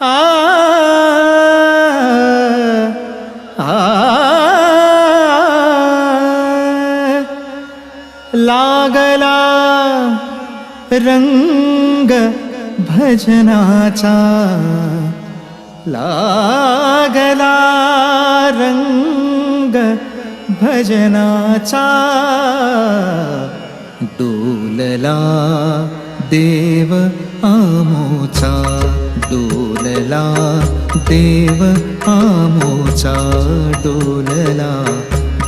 आ आ लागला रंग भजनाचा लागला रंग भजनाचा डोलला देव आमोचा. डोलला देव आमोचा डोलला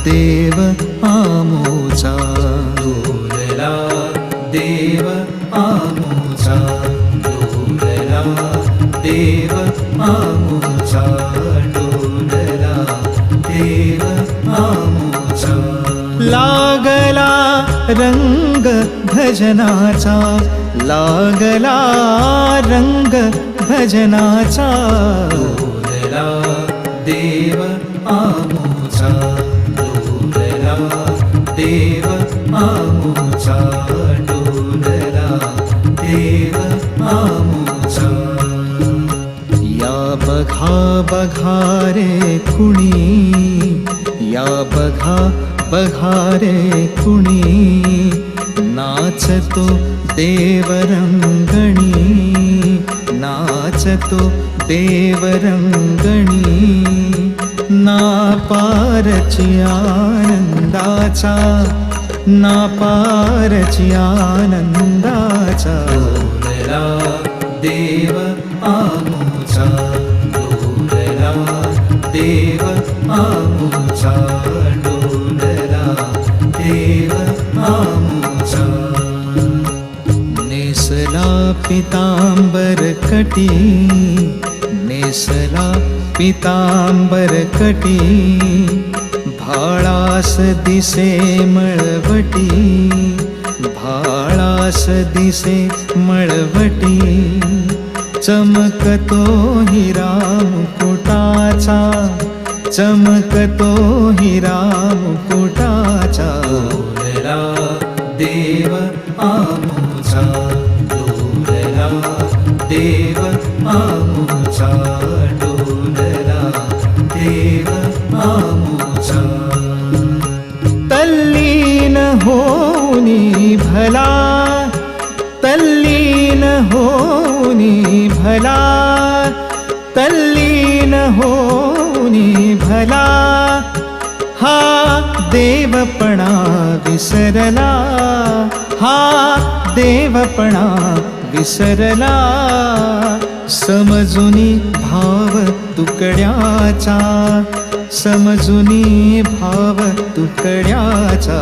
देव आमोचा डोलला देव आमोचा डोलला देव आमोचा डोलला देव आमोचा. लागला रंग भजनाचा लागला रंग भजनाचा. डोलला देव आमोचा. डोलला देव आमोचा. डोलला देव आमोचा. या बघा बघा रे कुणी. या बघा बघा रे कुणी. नाचतो देवरंगणी. नाचतो देवरंगणी ना पारची आनंदाचा ना पारची आनंदाचा. डोलला देव आमोचा डोलला देव आमोचा डोलला पितांबर कटी नेसला पितांबर कटी भाळास दिसे मळवटी भाळास दिसे मळवटी. चमकतो हिरा मुकुटाचा चमकतो हिरा मुकुटाचा देव आमोचा. देव आमोचा देव आमोचा तल्लीन होनी भला तल्लीन होनी भला तल्लीन होनी भला. हा देवपणा विसरला हा देवपणा विसरला. समजुनी भाव तुकड्याचा समजुनी भाव तुकड्याचा.